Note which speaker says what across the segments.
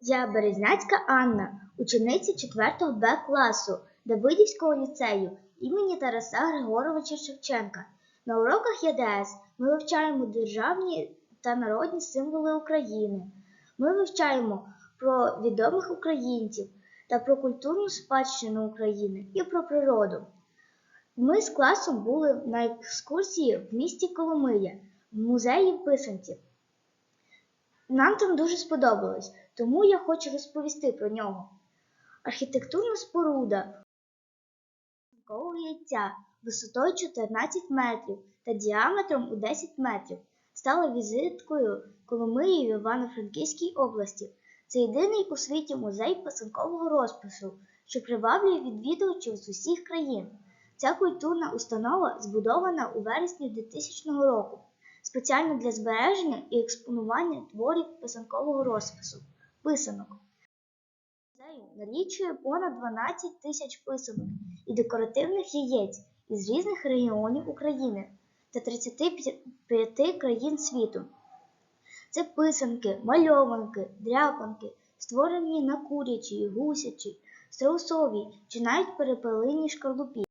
Speaker 1: Я Березняцька Анна, учениця 4 Б класу Давидівського ліцею імені Тараса Григоровича Шевченка. На уроках ЄДС ми вивчаємо державні та народні символи України. Ми вивчаємо про відомих українців та про культурну спадщину України і про природу. Ми з класом були на екскурсії в місті Коломия, в музеї писанців. Нам там дуже сподобалось, тому я хочу розповісти про нього. Архітектурна споруда яйця висотою 14 метрів та діаметром у 10 метрів стала візиткою Коломиї в Івано-Франківській області. Це єдиний у світі музей писанкового розпису, що приваблює відвідувачів з усіх країн. Ця культурна установа збудована у вересні 2000 року спеціально для збереження і експонування творів писанкового розпису писанок. Музею налічує понад 12 тисяч писанок і декоративних яєць із різних регіонів України та 35 країн світу. Це писанки, мальованки, дряпанки, створені на курячій, гусячій, страусовій чи навіть перепелиній шкарлупі.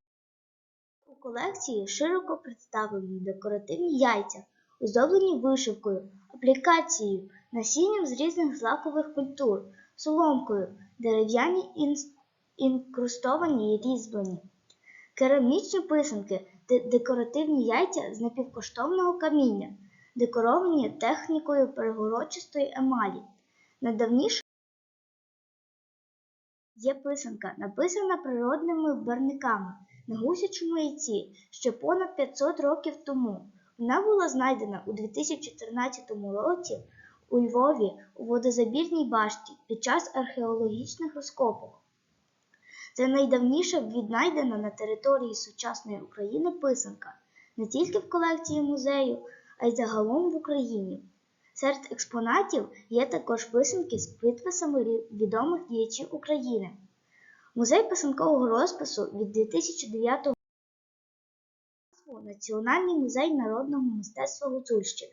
Speaker 1: У колекції широко представлені декоративні яйця, оздоблені вишивкою, аплікацією, насінням з різних злакових культур, соломкою, дерев'яні інкрустовані і різьблені, керамічні писанки, декоративні яйця з напівкоштовного каміння, декоровані технікою перегородчастої емалі. Найдавніша є писанка, написана природними барниками на гусячому яйці ще понад 500 років тому. Вона була знайдена у 2014 році у Львові у водозабірній башті під час археологічних розкопок. Це найдавніша віднайдена на території сучасної України писанка не тільки в колекції музею, а й загалом в Україні. Серед експонатів є також писанки з підписами відомих діячів України. Музей писанкового розпису від 2009 року Національний музей народного мистецтва Гуцульщини.